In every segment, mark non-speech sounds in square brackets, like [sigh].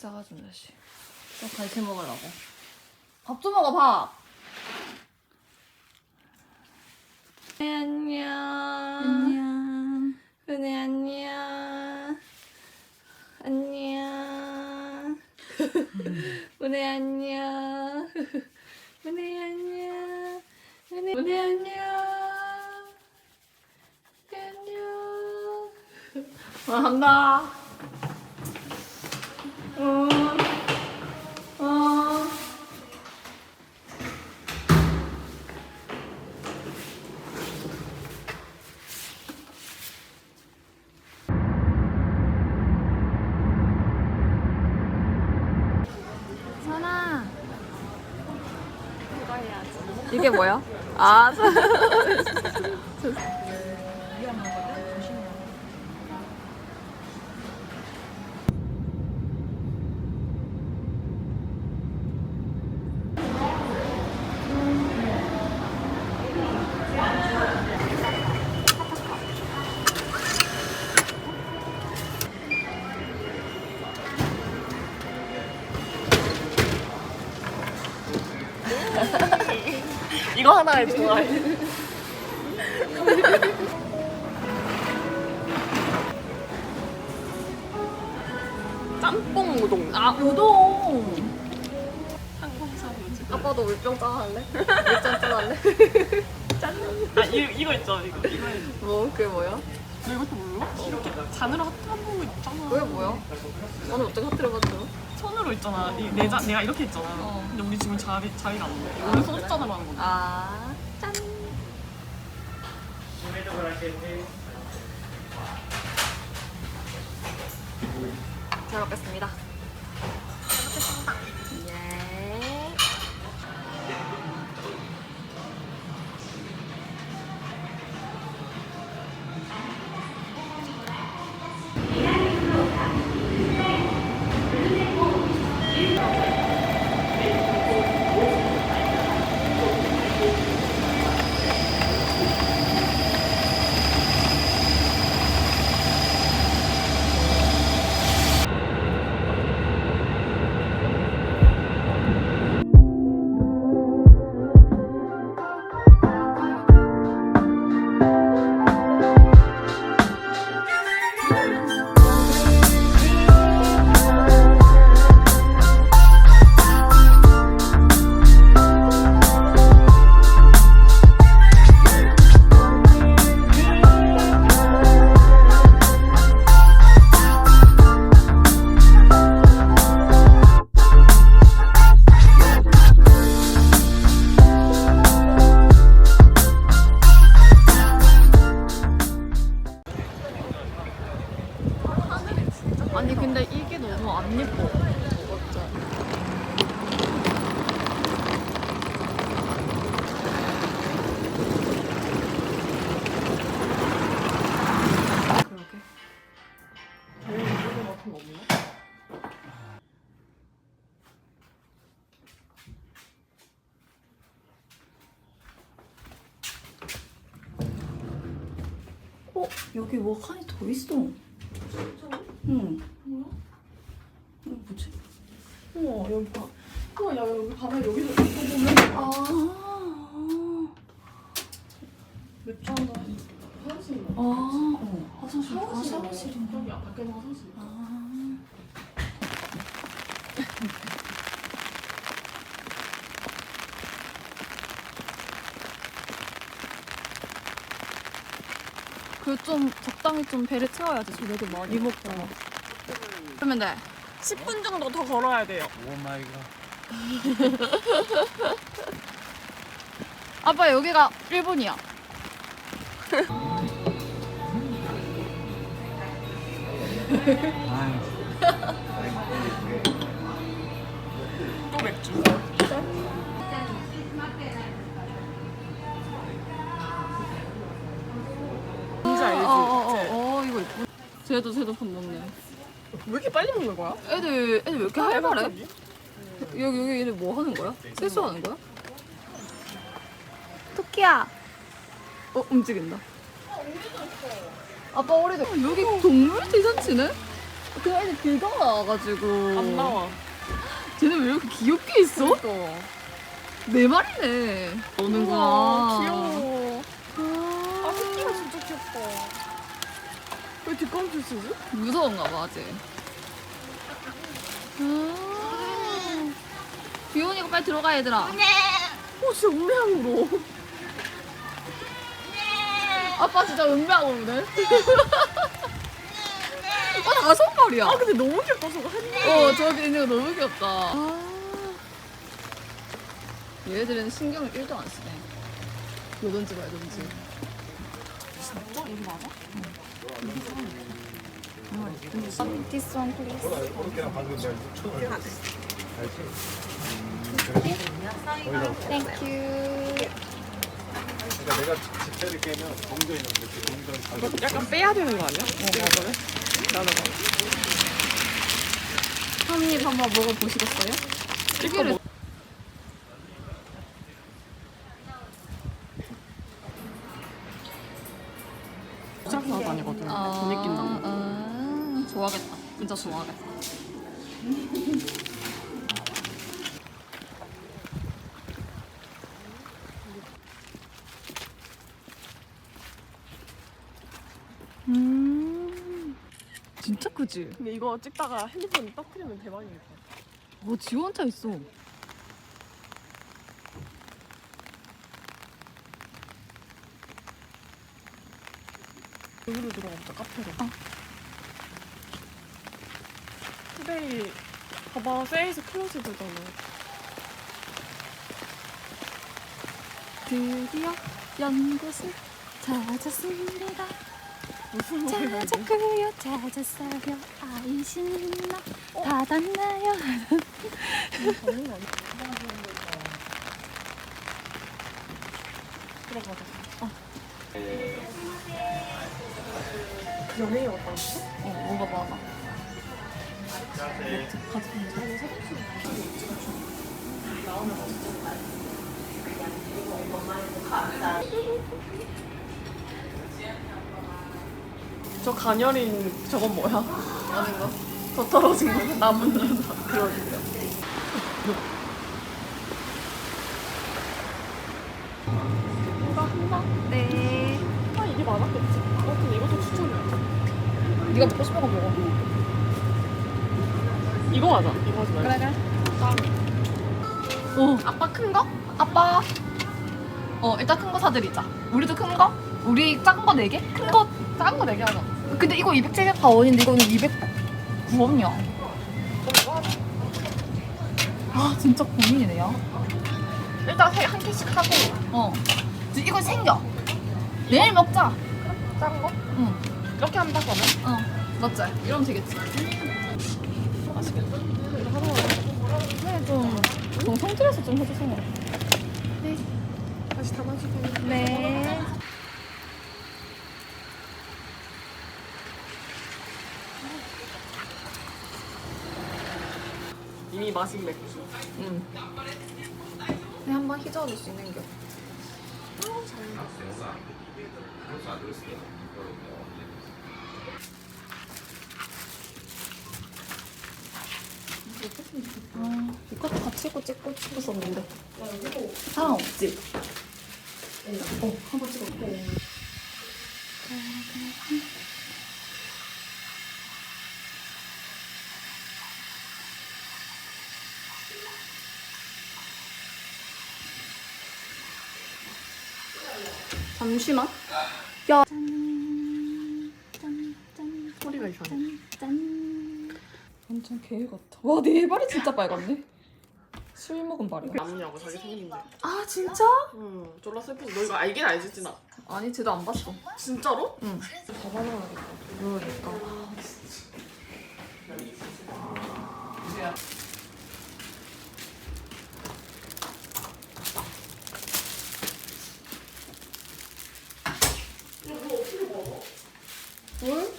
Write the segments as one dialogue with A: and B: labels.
A: 싸가지 없는 자식. 또 갈치 먹으려고. 밥 좀 먹어, 밥! 네, 안녕.
B: 안녕.
A: 은혜 안녕. 안녕. 은혜 안녕. 은혜 안녕. 은혜 은혜 안녕. 은혜 안녕. 아, 간다. 어. 어.
B: 선아. 이게 뭐야? 아, [laughs]
A: 하나에 좋아해. [laughs] 짬뽕 우동.
B: 아 우동.
A: 항공사 뭐지?
B: 아빠도 물병 [laughs] [laughs] 짠 할래? 물짠 짠 할래?
A: 아 이, 이거 있죠 이거. 이거 해줘.
B: 뭐 그게 뭐야?
A: 너 이것도 몰라? 이렇게 잔으로 핫한 거 있잖아.
B: 그게 뭐야? 나는 어떻게 하트려봤어?
A: 손으로 있잖아. 이 내자 내가 이렇게 있잖아.
B: 어.
A: 근데 우리 지금 자리 자리가 안 돼. 오늘 소주잔으로 하는 거야.
B: 아 짠. 잘 먹겠습니다. 여기 뭐 칸이 더 있어. 응.
A: 뭐야?
B: 이거 뭐지?
A: 우와 여기 봐. 우와 야 여기 밤에 여기서 이거 보면
B: 아.
A: 맥주 한잔 화장실
B: 아. 어. 화장실. 아,
A: 화장실? 여기 밖에는 화장실
B: 아. 그 좀 적당히 좀 배를 채워야지 저녁에 많이 먹잖아. 그러면 돼.
A: 10분 정도 더 걸어야 돼요
C: 오 마이 갓. [laughs]
B: 아빠 여기가 일본이야.
A: 또 맥주 [laughs]
B: 쟤도 쟤도 밥 먹네.
A: 왜 이렇게 빨리 먹는 거야?
B: 애들 애들 왜 이렇게 활발해? 여기 여기 얘들 뭐 하는 거야? 세수하는 거야? 토끼야. 어 움직인다. 아빠 오래돼. 여기 동물 대잔치네?
D: 그 애들 길가 나와가지고.
A: 안 나와.
B: 쟤는 왜 이렇게 귀엽게 있어?
A: 또.
B: 네 마리네. 노는구나.
A: 우와, 귀여워. 아, 새끼가 진짜 귀엽다. 왜 뒷감줄 쓰지?
B: 무서운가 봐, 아직. 음. 비오니까 빨리 들어가, 얘들아.
A: 어, 진짜 음향으로.
B: 아빠 진짜 은배하고 오네. [laughs] 어, 다섯 마리야.
A: 아, 근데 너무 귀엽다, 저거 한 입.
B: 어, 저기 있는 거 너무 귀엽다. 아. 얘들은 신경을 1도 안 쓰네. 뭐든지 말든지.
A: 진짜? 이거 맞아?
B: This one, please. Thank you.
A: 약간 빼야 되는 거 아니야? 어, 맞아. 나는 봐.
B: 한입 한번 먹어보시겠어요?
A: 이거
B: 좋아하겠다. 음, 진짜 크지?
A: 근데 이거 찍다가 핸드폰 터트리면 대박이겠다.
B: 어, 지원차 있어.
A: 여기로 들어가보자, 카페로.
B: 어.
A: 투데이, 봐봐, 세일즈 클로즈 되잖아.
B: 드디어 연곳을 찾았습니다.
A: 무슨 노래야, 이게?
B: 찾았고요, 찾았어요. 아이 신나. 닫았나요?
A: 들어가자. [laughs] 연예인 왔다 갔어?
B: 어, 뭔가 많아.
A: 저 가녀린 저건 뭐야?
B: 아닌 거?
A: 저 떨어진 거 나뭇 녀석 그러니까
B: 네.
A: 아 이게 많았겠지 어 근데 이것도 추천이야
B: 네가 먹고 싶은 거 먹어.
A: 이거 하자 이거 하지 말고
B: 그래.
A: 짱
B: 어. 아빠 큰 거? 아빠. 어, 일단 큰 거 사드리자. 우리도 큰 거? 우리 작은 거 4개? 큰 거, 작은 거 4개 하자. 근데 이거 274원인데 이거는 209원이야.
A: 그럼 이거 하자
B: 아, 진짜 고민이네요.
A: 일단 세- 한 개씩 하고
B: 어. 이거 생겨. 내일 먹자.
A: 작은 거?
B: 응.
A: 이렇게 한다 그러면?
B: 어. 맞지? 이러면 되겠지.
A: 맛있겠다 하루
B: 네, 좀, 좀 성질에서 좀 해주세요.
A: 다시 담아주고
B: 네.
A: 이미 마신 맥주
B: 응. 그냥 한번 휘저어줄 수 있는 게. 아, 찍고 찍고 싶었었는데. 사람 없지? 어, 한번 찍어볼게.
A: 잠시만
B: 야.
A: 소리가 이상해
B: 완전 개 같아. 와, 내 발이 진짜 빨갛네. 술 먹은 발이야.
A: 나무냐고 자기 생일인데
B: 아, 진짜?
A: 응 졸라 슬프지 너 이거 알긴 알지 진아
B: 아니, 쟤도 안 봤어.
A: 진짜로?
B: 응.
A: 잡아놔야겠다
B: 그러니까. 물?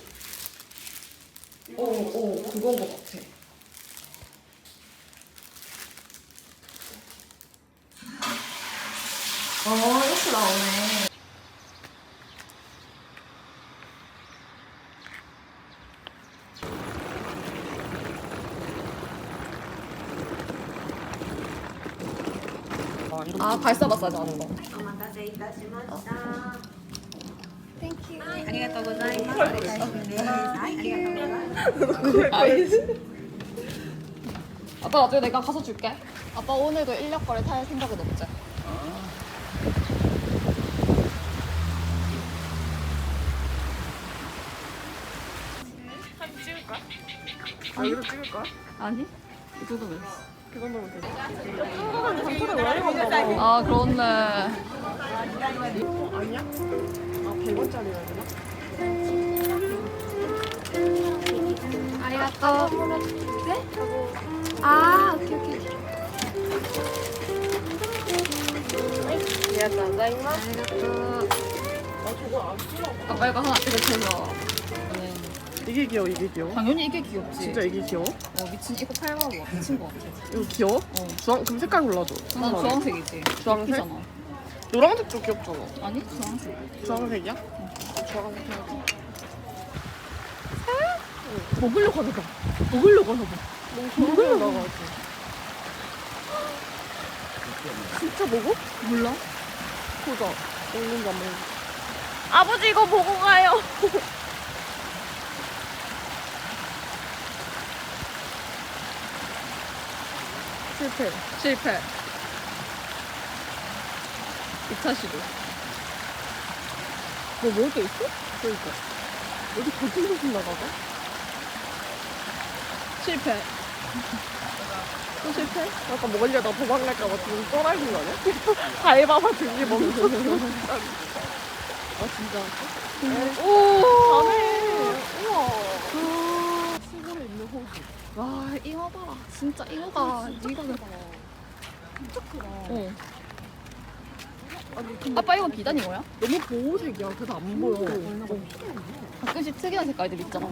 B: 어, 어, 그건 것 같아. 어, 이렇게 나오네. 아 발사 마사지 하는 거.
E: お待たせいたしました。はい、ありがとうございます。お願いします。はい、ありがとうございます。
B: 아빠 나중에 내가 가서 줄게. 아빠 오늘도 인력거를 탈 생각은 없지?
A: 사진 찍을 거야? 아, 여기서 찍을 거야?
B: 아니? 이 정도면.
A: 그 정도면 되지.
B: 아 그렇네.
A: 어, 아니야? 아, 100원짜리라 되나?
B: 아리가또. 네? 아 오케이 오케이. 아리가또.
A: 아, 저거 안 쓰라고.
B: 아빠 이거 하나 이거 제가.
A: 이게 귀여워, 이게 귀여워.
B: 당연히 이게 귀엽지.
A: 진짜 이게 귀여워?
B: 어 미친 이거 팔만 원 미친 거 같아.
A: 이거 귀여워?
B: 어.
A: 주황, 그럼 색깔 골라줘.
B: 난 주황색이지.
A: 주황색?
B: 예쁘잖아.
A: 노란색도 귀엽잖아.
B: 아니 주황색.
A: 주황색이야? 주황색 해야지. 먹으려고 하나 봐. 먹으려고 하나 봐. 먹으려고 나가지. 진짜 먹어?
B: 몰라?
A: 보자. 먹는지 안 먹는지. 아버지 이거 보고 가요. [laughs] 실패.
B: 실패. 2차 시도.
A: 뭐 먹을 게 있어? 그러니까. 어디 거짓말 나가봐?
B: 실패. 또 실패?
A: 아까 먹으려다가 도망갈까봐 지금 떠나는 거 아니야? 달바바 등기 먹는 거. 아 진짜?
B: 오!
A: 잘해. 우와. 시골에 있는 호수.
B: 와, 잉어 봐라. 진짜 잉어가 네가 봐. 진짜 크다. 어.
A: 아니 근데
B: 아빠 이건 비단 잉어야?
A: 너무 보호색이야. 그래서 안 보여.
B: 가끔씩 특이한 색깔들 있잖아.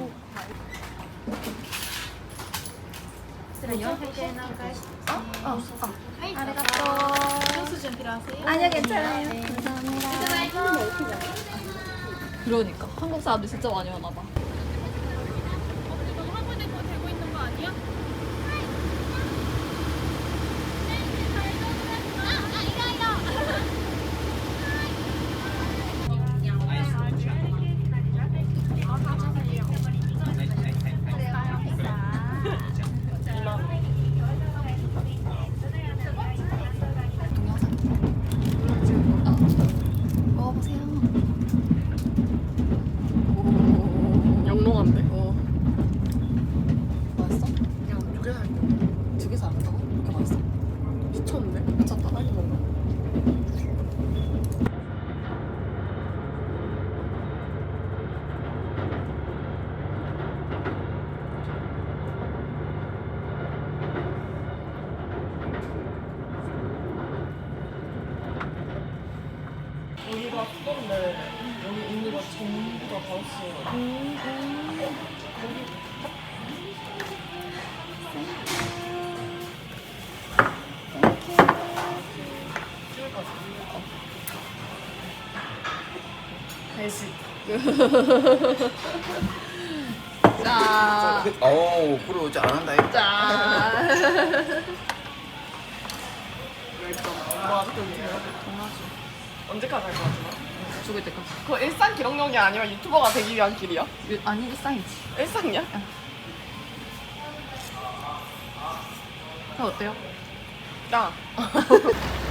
E: 아니요, 괜찮아요.
B: 그러니까 한국 사람들 진짜 많이 오나 봐. 먹어보세요.
A: 영롱한데?
B: 어. 맛있어?
A: 그냥 두개 살게.
B: 두 개 사왔다고? 그렇게 맛있어?
A: 미쳤는데?
B: 미쳤다.
A: 빨리 먹어. 여기가 그건데 전부 다 바우스예요. 배식.
B: 자.
C: 어우 프로 잘한다
B: 자.
A: 뭐 유튜브야? 언제까지 할 거야?
B: 죽을 때까지.
A: 그거 일상 기록용이 아니면 유튜버가 되기 위한 길이야?
B: 일- 아니 일상이지.
A: 일상이야?
B: 저 어때요?
A: 야. [laughs]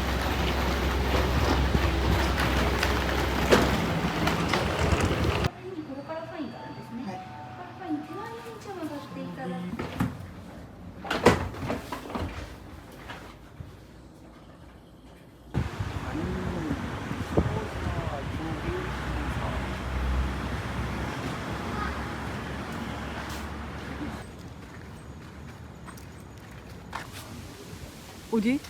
B: 어디?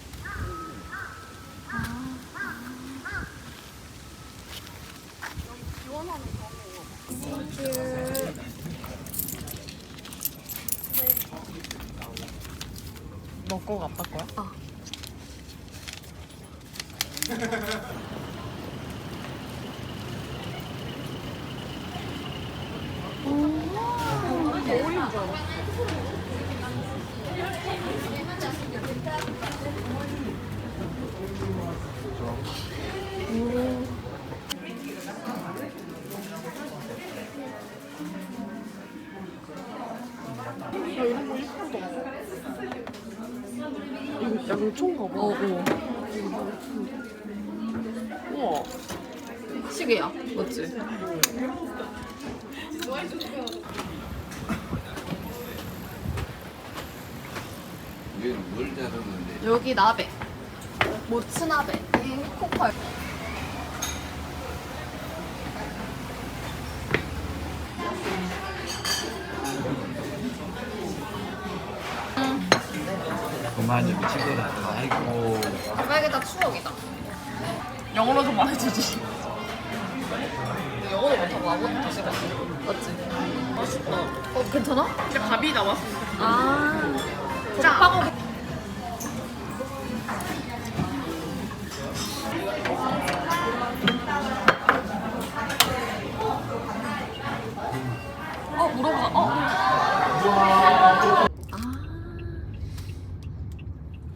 A: 5초인가 봐.
B: 어, 어.
A: 우와.
B: 시계야, 맞지? 여기 나베. 모츠나베. 이
C: 코코. 좀 찍어라. 아이고.
B: 대박이다 추억이다.
A: 영어로 좀 말해주지.
B: 근데 영어도 못하고 아무것도 다시 봤어. 맞지?
A: 맛있다.
B: 어 괜찮아?
A: 근데 밥이 나왔어.
B: 아. 짜. 어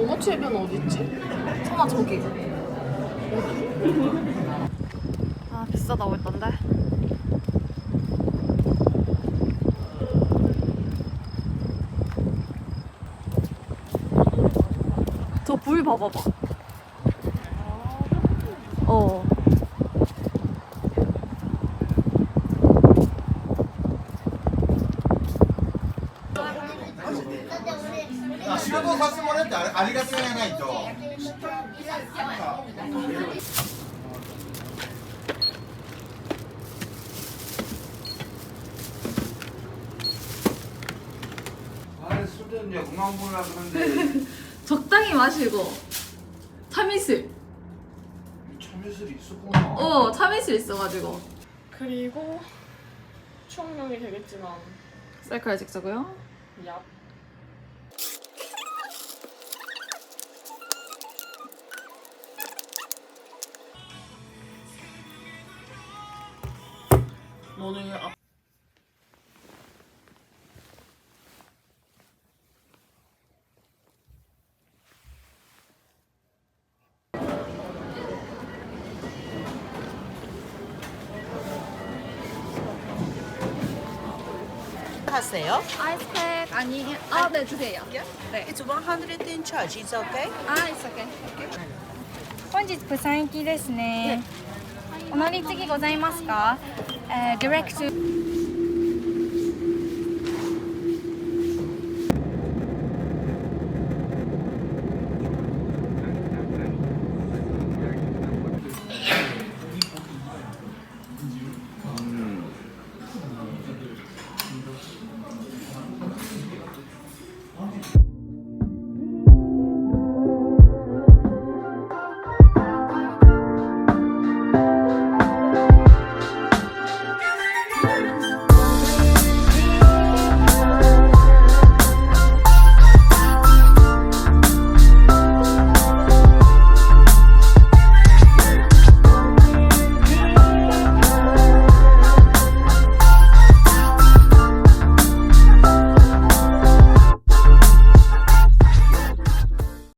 A: 오모치에는 어딨지?
B: 청아 저기. 아 비싸다고 했던데. 저 불 봐봐봐.
C: 아, 술은 이제 그만 먹으라 그러는데 [laughs]
B: 적당히 마시고 참이슬.
C: 참이슬이 있었구나.
B: 어 참이슬 있어가지고.
A: 그리고 추억용이 되겠지만.
B: 셀카를 찍자고요.
A: 얍. 너는 앞
E: 하세요?
B: 아이스팩 아니 아네 주세요.
E: It's 100 in charge. It's okay?
B: あー、it's okay.
F: 本日プサン行きですね。お乗り継ぎございますか？えー、direct to